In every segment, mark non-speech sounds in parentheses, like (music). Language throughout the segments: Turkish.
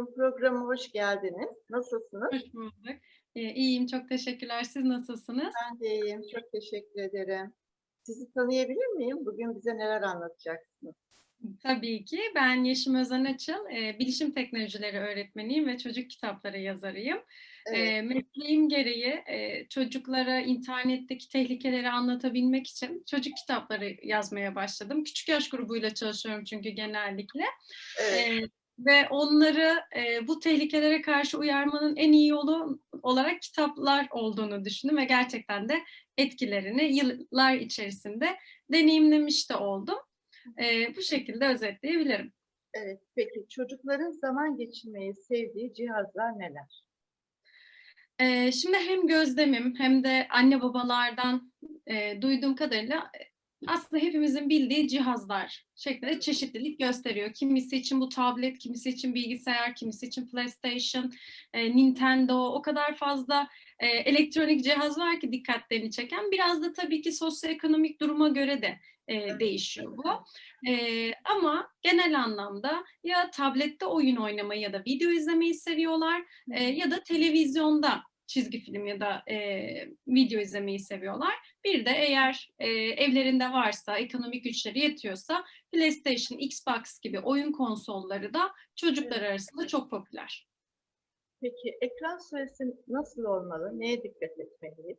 Hanım programa hoş geldiniz. Nasılsınız? Hoş bulduk. Eee, iyiyim, çok teşekkürler. Siz nasılsınız? Ben de iyiyim. Çok teşekkür ederim. Sizi tanıyabilir miyim? Bugün bize neler anlatacaksınız? Tabii ki. Ben Yeşim Özen Açıl, eee, bilişim teknolojileri öğretmeniyim ve çocuk kitapları yazarıyım. Evet. Eee, mesleğim gereği, eee, çocuklara internetteki tehlikeleri anlatabilmek için çocuk kitapları yazmaya başladım. Küçük yaş grubuyla çalışıyorum çünkü genellikle. Evet. Eee, ve onları, eee, bu tehlikelere karşı uyarmanın en iyi yolu olarak kitaplar olduğunu düşündüm ve gerçekten de etkilerini yıllar içerisinde deneyimlemiş de oldum. Eee, bu şekilde özetleyebilirim. Evet. Peki çocukların zaman geçirmeyi sevdiği cihazlar neler? Eee, şimdi hem gözlemim hem de anne babalardan, eee, duyduğum kadarıyla, aslında hepimizin bildiği cihazlar şeklinde çeşitlilik gösteriyor. Kimisi için bu tablet, kimisi için bilgisayar, kimisi için PlayStation, eee, Nintendo, o kadar fazla, eee, elektronik cihaz var ki dikkatlerini çeken. Biraz da tabii ki sosyoekonomik duruma göre de, Evet, değişiyor bu. Eee, ama genel anlamda ya tablette oyun oynamayı ya da video izlemeyi seviyorlar, hı. ya da televizyonda çizgi film ya da, eee, video izlemeyi seviyorlar. Bir de eğer, eee, evlerinde varsa, ekonomik güçleri yetiyorsa PlayStation, Xbox gibi oyun konsolları da çocuklar arasında çok popüler. Peki ekran süresi nasıl olmalı? Neye dikkat etmeliyiz?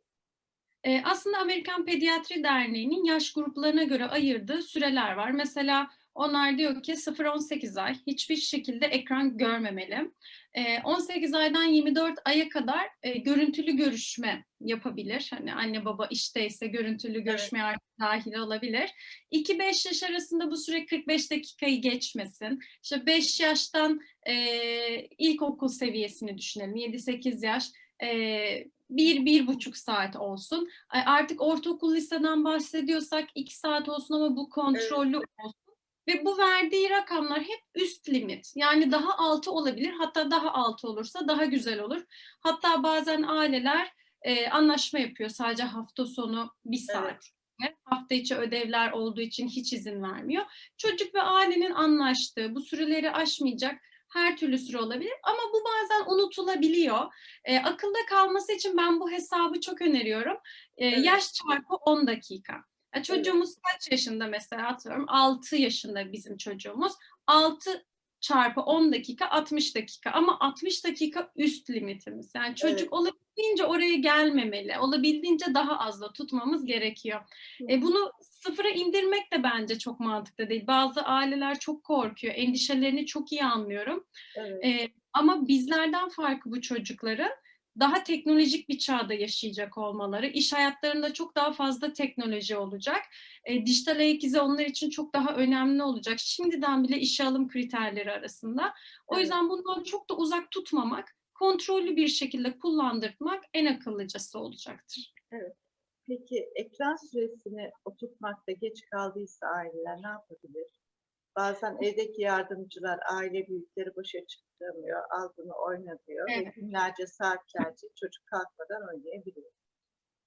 Eee, aslında Amerikan Pediatri Derneği'nin yaş gruplarına göre ayırdığı süreler var. Mesela onlar diyor ki 0-18 ay hiçbir şekilde ekran görmemeli. Eee, 18 aydan 24 aya kadar, eee, görüntülü görüşme yapabilir. Hani anne baba işteyse görüntülü Evet. görüşmeye artık dâhil olabilir. 2-5 yaş arasında bu süre 45 dakikayı geçmesin. İşte 5 yaştan, eee, ilkokul seviyesini düşünelim. 7-8 yaş, eee, 1-1,5 saat olsun. Artık ortaokul, liseden bahsediyorsak 2 saat olsun ama bu Evet. kontrollü olsun ve bu verdiği rakamlar hep üst limit. Yani daha altı olabilir. Hatta daha altı olursa daha güzel olur. Hatta bazen aileler, eee, anlaşma yapıyor sadece hafta sonu 1 Evet. saat ve hafta içi ödevler olduğu için hiç izin vermiyor. Çocuk ve ailenin anlaştığı, bu süreleri aşmayacak her türlü süre olabilir ama bu bazen unutulabiliyor. Eee, akılda kalması için ben bu hesabı çok öneriyorum. Eee, Evet. yaş çarpı 10 dakika. Ya, Evet. çocuğumuz kaç yaşında mesela atıyorum 6 yaşında bizim çocuğumuz. 6 çarpı 10 dakika 60 dakika ama 60 dakika üst limitimiz. Yani Evet. çocuk olabildiğince oraya gelmemeli. Olabildiğince daha az da tutmamız gerekiyor. E, bunu sıfıra indirmek de bence çok mantıklı değil. Bazı aileler çok korkuyor. Endişelerini çok iyi anlıyorum. Evet. Eee, ama bizlerden farkı bu çocukların daha teknolojik bir çağda yaşayacak olmaları. İş hayatlarında çok daha fazla teknoloji olacak. Eee, dijital ayak izi onlar için çok daha önemli olacak. Şimdiden bile işe alım kriterleri arasında. O Evet. yüzden bundan çok da uzak tutmamak, kontrollü bir şekilde kullandırtmak en akıllıcası olacaktır. Evet. Peki ekran süresini oturtmakta geç kaldıysa aileler ne yapabilir? Bazen evdeki yardımcılar aile büyükleri başa çıkamıyor, al bunu oyna diyor ve Evet. günlerce, saatlerce çocuk kalkmadan oynayabiliyor.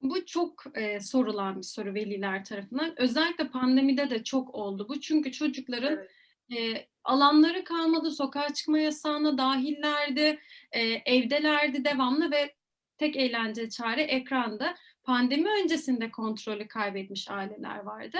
Bu çok, eee, sorulan bir soru veliler tarafından. Özellikle pandemide de çok oldu bu. Çünkü çocukların, Evet. eee, alanları kalmadı, sokağa çıkma yasağına dâhillerdi, eee, evdelerdi devamlı ve tek eğlence çare ekrandı. Pandemi öncesinde kontrolü kaybetmiş aileler vardı.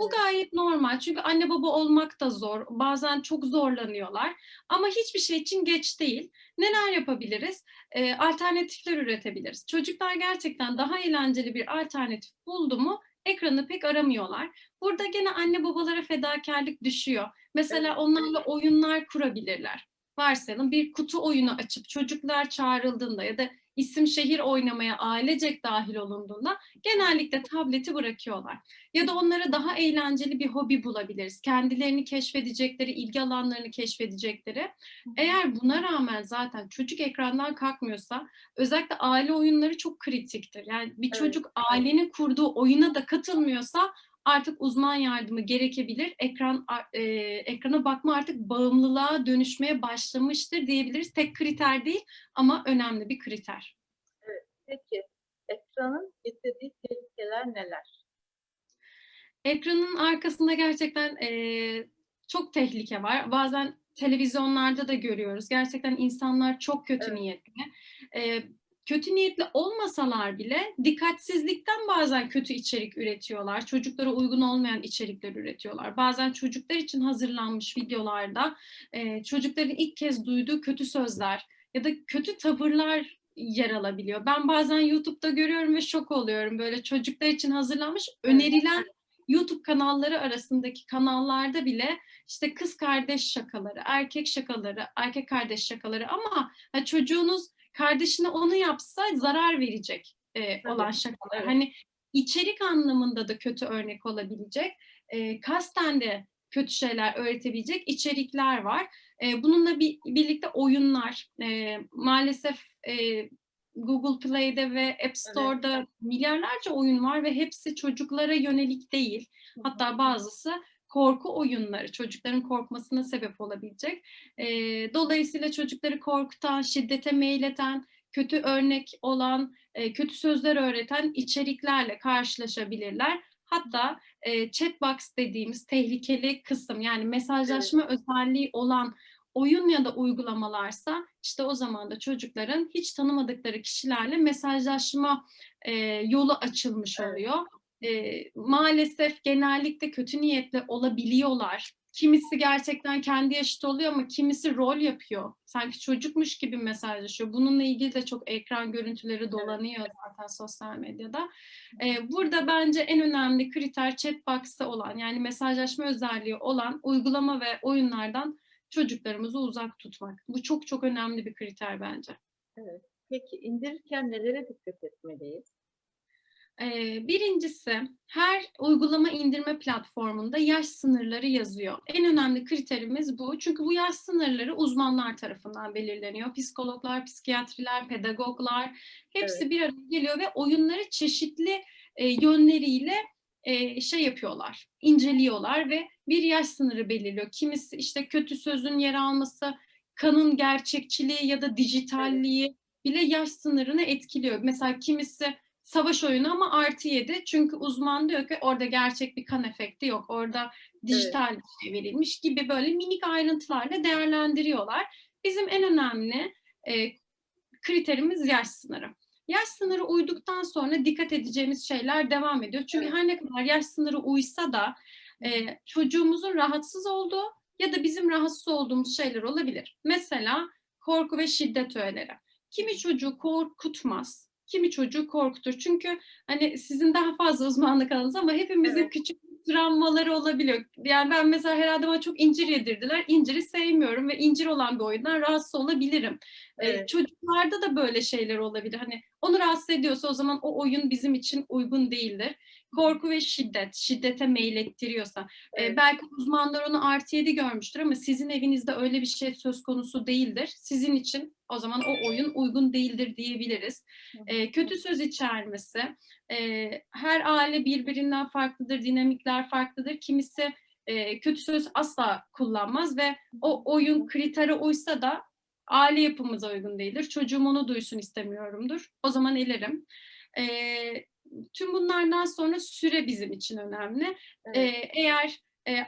Bu gayet normal çünkü anne baba olmak da zor. Bazen çok zorlanıyorlar ama hiçbir şey için geç değil. Neler yapabiliriz? Eee, alternatifler üretebiliriz. Çocuklar gerçekten daha eğlenceli bir alternatif buldu mu ekranı pek aramıyorlar. Burada gene anne babalara fedakârlık düşüyor. Mesela onlarla oyunlar kurabilirler. Varsayalım bir kutu oyunu açıp çocuklar çağrıldığında ya da isim şehir oynamaya ailecek dâhil olunduğunda genellikle tableti bırakıyorlar. Ya da onlara daha eğlenceli bir hobi bulabiliriz. Kendilerini keşfedecekleri, ilgi alanlarını keşfedecekleri. Eğer buna rağmen zaten çocuk ekrandan kalkmıyorsa özellikle aile oyunları çok kritiktir. Yani bir Evet. çocuk ailenin kurduğu oyuna da katılmıyorsa artık uzman yardımı gerekebilir. Ekran eee, ekrana bakma artık bağımlılığa dönüşmeye başlamıştır diyebiliriz. Tek kriter değil ama önemli bir kriter. Evet. Peki ekranın getirdiği tehlikeler neler? Ekranın arkasında gerçekten, eee, çok tehlike var. Bazen televizyonlarda da görüyoruz. Gerçekten insanlar çok kötü Evet. niyetli. Ee, kötü niyetli olmasalar bile dikkatsizlikten bazen kötü içerik üretiyorlar. Çocuklara uygun olmayan içerikler üretiyorlar. Bazen çocuklar için hazırlanmış videolarda e, çocukların ilk kez duyduğu kötü sözler ya da kötü tavırlar yer alabiliyor. Ben bazen YouTube'da görüyorum ve şok oluyorum. Böyle çocuklar için hazırlanmış önerilen YouTube kanalları arasındaki kanallarda bile işte kız kardeş şakaları, erkek şakaları, erkek kardeş şakaları ama çocuğunuz kardeşine onu yapsa zarar verecek e, olan şakalar. evet. Hani içerik anlamında da kötü örnek olabilecek, e, kasten de kötü şeyler öğretebilecek içerikler var. E, bununla bir, birlikte oyunlar, e, maalesef e, Google Play'de ve App Store'da milyarlarca oyun var ve hepsi çocuklara yönelik değil. Hatta bazısı korku oyunları, çocukların korkmasına sebep olabilecek. E, dolayısıyla çocukları korkutan, şiddete meyleten, kötü örnek olan, e, kötü sözler öğreten içeriklerle karşılaşabilirler. Hatta e, chatbox dediğimiz tehlikeli kısım yani mesajlaşma özelliği olan oyun ya da uygulamalarsa işte o zaman da çocukların hiç tanımadıkları kişilerle mesajlaşma e, yolu açılmış Evet. oluyor. E, maalesef genellikle kötü niyetli olabiliyorlar. Kimisi gerçekten kendi yaşıt oluyor ama kimisi rol yapıyor. Sanki çocukmuş gibi mesajlaşıyor. Bununla ilgili de çok ekran görüntüleri dolanıyor zaten sosyal medyada. Ee, burada bence en önemli kriter chatbox'ta olan yani mesajlaşma özelliği olan uygulama ve oyunlardan çocuklarımızı uzak tutmak. Bu çok çok önemli bir kriter bence. Peki indirirken nelere dikkat etmeliyiz? Birincisi her uygulama indirme platformunda yaş sınırları yazıyor. En önemli kriterimiz bu. Çünkü bu yaş sınırları uzmanlar tarafından belirleniyor. Psikologlar, psikiyatriler, pedagoglar hepsi Evet. bir araya geliyor ve oyunları çeşitli yönleriyle şey yapıyorlar, inceliyorlar ve bir yaş sınırı belirliyor. Kimisi işte kötü sözün yer alması, kanın gerçekçiliği ya da dijitalliği bile yaş sınırını etkiliyor. Mesela kimisi savaş oyunu ama artı yedi. Çünkü uzman diyor ki orada gerçek bir kan efekti yok. Orada dijital bir şey verilmiş gibi böyle minik ayrıntılarla değerlendiriyorlar. Bizim en önemli e, kriterimiz yaş sınırı. Yaş sınırı uyduktan sonra dikkat edeceğimiz şeyler devam ediyor. Çünkü Evet. her ne kadar yaş sınırı uysa da e, çocuğumuzun rahatsız olduğu ya da bizim rahatsız olduğumuz şeyler olabilir. Mesela korku ve şiddet öğeleri. Kimi çocuğu korkutmaz, kimi çocuğu korkutur. Çünkü hani sizin daha fazla uzmanlık alanınız ama hepimizin Evet. küçük travmaları olabiliyor. Yani ben mesela herhalde bana çok incir yedirdiler. İnciri sevmiyorum ve incir olan bir oyundan rahatsız olabilirim. Evet. çocuklarda da böyle şeyler olabilir. Hani onu rahatsız ediyorsa o zaman o oyun bizim için uygun değildir. Korku ve şiddet, şiddete meylettiriyorsa. Evet. belki uzmanlar onu artı yedi görmüştür ama sizin evinizde öyle bir şey söz konusu değildir. Sizin için o zaman o oyun uygun değildir diyebiliriz. Ee, kötü söz içermesi. Her aile birbirinden farklıdır, dinamikler farklıdır. Kimisi e, kötü söz asla kullanmaz ve o oyun kritere uysa da aile yapımıza uygun değildir. Çocuğum onu duysun istemiyorumdur. O zaman elerim. Ee, tüm bunlardan sonra süre bizim için önemli. Evet. Ee, eğer e,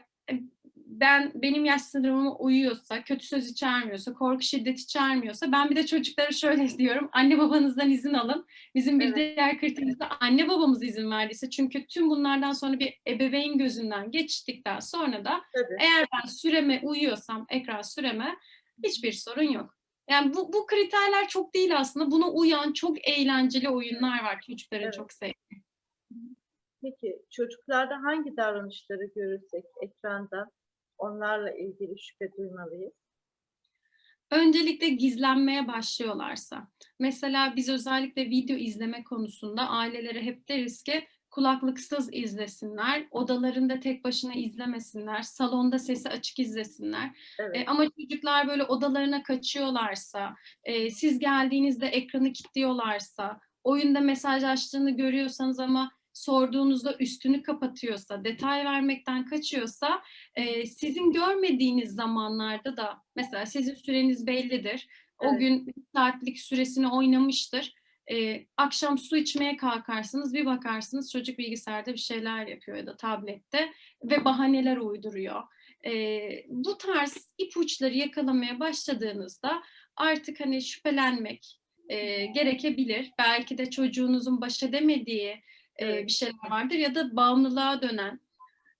ben benim yaş sınırıma uyuyorsa, kötü söz içermiyorsa, korku şiddet içermiyorsa ben bir de çocuklara şöyle (laughs) diyorum. Anne babanızdan izin alın. Bizim bir Evet. diğer kriterimiz de anne babamız izin verdiyse. Çünkü tüm bunlardan sonra bir ebeveyn gözünden geçtikten sonra da Tabii. eğer ben süreme uyuyorsam, ekran süreme hiçbir sorun yok. Yani bu, bu kriterler çok değil aslında. Buna uyan çok eğlenceli oyunlar var çocukların Evet. çok sevdiği. Peki çocuklarda hangi davranışları görürsek ekranda onlarla ilgili şüphe duymalıyız? Öncelikle gizlenmeye başlıyorlarsa. Mesela biz özellikle video izleme konusunda ailelere hep deriz ki kulaklıksız izlesinler, odalarında tek başına izlemesinler, salonda sesi açık izlesinler. Evet. E, ama çocuklar böyle odalarına kaçıyorlarsa, e, siz geldiğinizde ekranı kilitliyorlarsa, oyunda mesaj açtığını görüyorsanız ama sorduğunuzda üstünü kapatıyorsa, detay vermekten kaçıyorsa, e, sizin görmediğiniz zamanlarda da mesela sizin süreniz bellidir. O Evet. gün saatlik süresini oynamıştır. E, akşam su içmeye kalkarsınız, bir bakarsınız çocuk bilgisayarda bir şeyler yapıyor ya da tablette ve bahaneler uyduruyor. Ee, bu tarz ipuçları yakalamaya başladığınızda artık hani şüphelenmek e, gerekebilir. Belki de çocuğunuzun baş edemediği e, Evet. bir şeyler vardır ya da bağımlılığa dönen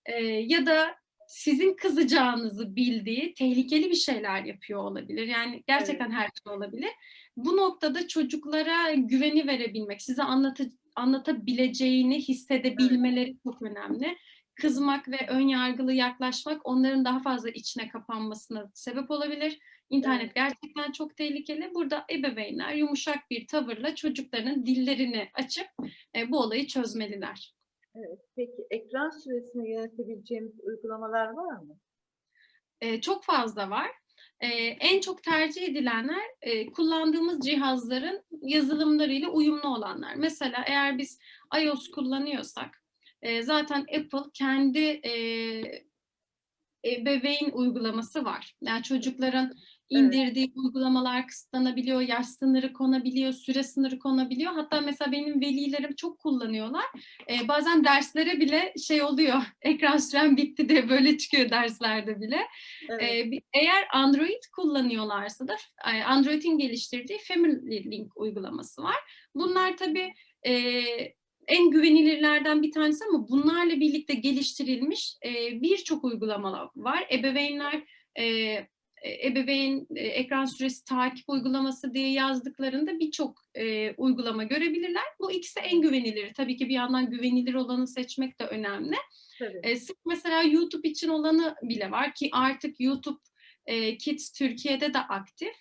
e, ya da sizin kızacağınızı bildiği tehlikeli bir şeyler yapıyor olabilir. Yani gerçekten her şey olabilir. Bu noktada çocuklara güveni verebilmek, size anlatı, anlatabileceğini hissedebilmeleri çok önemli. Kızmak ve ön yargılı yaklaşmak onların daha fazla içine kapanmasına sebep olabilir. İnternet Evet. gerçekten çok tehlikeli. Burada ebeveynler yumuşak bir tavırla çocukların dillerini açıp e, bu olayı çözmeliler. Evet. Peki ekran süresini yönetebileceğimiz uygulamalar var mı? E, çok fazla var. E, en çok tercih edilenler e, kullandığımız cihazların yazılımlarıyla uyumlu olanlar. Mesela eğer biz iOS kullanıyorsak e, zaten Apple kendi e, ebeveyn uygulaması var. Yani çocukların indirdiği uygulamalar kısıtlanabiliyor, yaş sınırı konabiliyor, süre sınırı konabiliyor. Hatta mesela benim velilerim çok kullanıyorlar. Ee, bazen derslere bile şey oluyor, (laughs) ekran süren bitti diye böyle çıkıyor derslerde bile. Evet. Ee, eğer Android kullanıyorlarsa da e, Android'in geliştirdiği Family Link uygulaması var. Bunlar tabii e, en güvenilirlerden bir tanesi ama bunlarla birlikte geliştirilmiş e, birçok uygulamalar var. Ebeveynler e, ebeveyn e, ekran süresi takip uygulaması diye yazdıklarında birçok e, uygulama görebilirler. Bu ikisi en güvenilir. Tabii ki bir yandan güvenilir olanı seçmek de önemli. Tabii. E, sırf mesela YouTube için olanı bile var ki artık YouTube e, Kids Türkiye'de de aktif.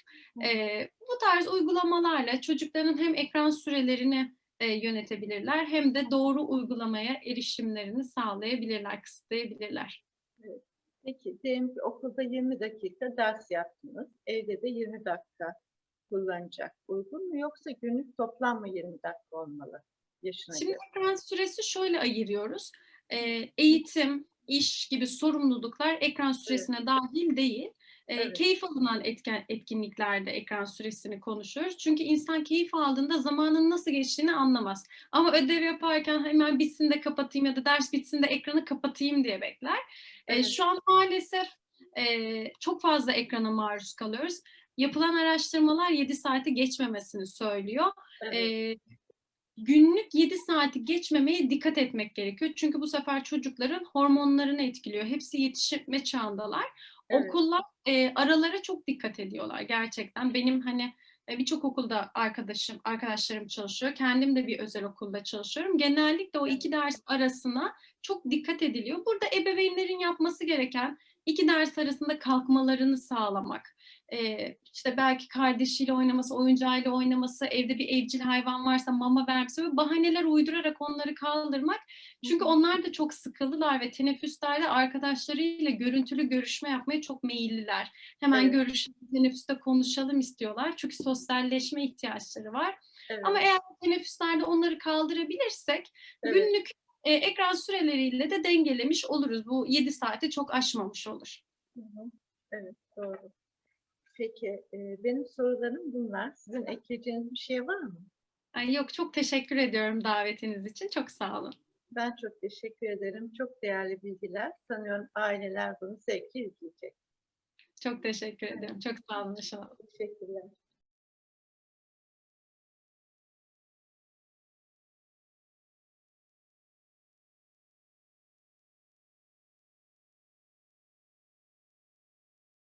E, bu tarz uygulamalarla çocukların hem ekran sürelerini e, yönetebilirler hem de doğru uygulamaya erişimlerini sağlayabilirler, kısıtlayabilirler. Peki diyelim ki okulda 20 dakika ders yaptınız. Evde de 20 dakika kullanacak. Uygun mu yoksa günlük toplam mı 20 dakika olmalı? Yaşına Şimdi ekran süresi şöyle ayırıyoruz. E, eğitim, iş gibi sorumluluklar ekran süresine dahil değil. E, Evet. Keyif alınan etken, etkinliklerde ekran süresini konuşuyoruz. Çünkü insan keyif aldığında zamanın nasıl geçtiğini anlamaz. Ama ödev yaparken hemen bitsin de kapatayım ya da ders bitsin de ekranı kapatayım diye bekler. E, Evet. şu an maalesef e, çok fazla ekrana maruz kalıyoruz. Yapılan araştırmalar 7 saati geçmemesini söylüyor. Evet. E, günlük 7 saati geçmemeye dikkat etmek gerekiyor. Çünkü bu sefer çocukların hormonlarını etkiliyor. Hepsi yetişme çağındalar. Evet. Okullar e, aralara çok dikkat ediyorlar gerçekten. Benim hani e, birçok okulda arkadaşım, arkadaşlarım çalışıyor. Kendim de bir özel okulda çalışıyorum. Genellikle o iki ders arasına çok dikkat ediliyor. Burada ebeveynlerin yapması gereken iki ders arasında kalkmalarını sağlamak. Ee, işte belki kardeşiyle oynaması, oyuncağıyla oynaması, evde bir evcil hayvan varsa mama vermesi ve bahaneler uydurarak onları kaldırmak. Çünkü onlar da çok sıkıldılar ve teneffüslerde arkadaşlarıyla görüntülü görüşme yapmaya çok meyilliler. Hemen Evet. görüşelim, teneffüste konuşalım istiyorlar. Çünkü sosyalleşme ihtiyaçları var. Evet. Ama eğer teneffüslerde onları kaldırabilirsek Evet. günlük e, ekran süreleriyle de dengelemiş oluruz. Bu 7 saati çok aşmamış olur. Evet, doğru. Peki, e, benim sorularım bunlar. Sizin ekleyeceğiniz bir şey var mı? Ay yok çok teşekkür ediyorum davetiniz için. Çok sağ olun. Ben çok teşekkür ederim. Çok değerli bilgiler. Sanıyorum aileler bunu zevkle izleyecek. Çok teşekkür ederim. Çok sağ olun inşallah. Teşekkürler.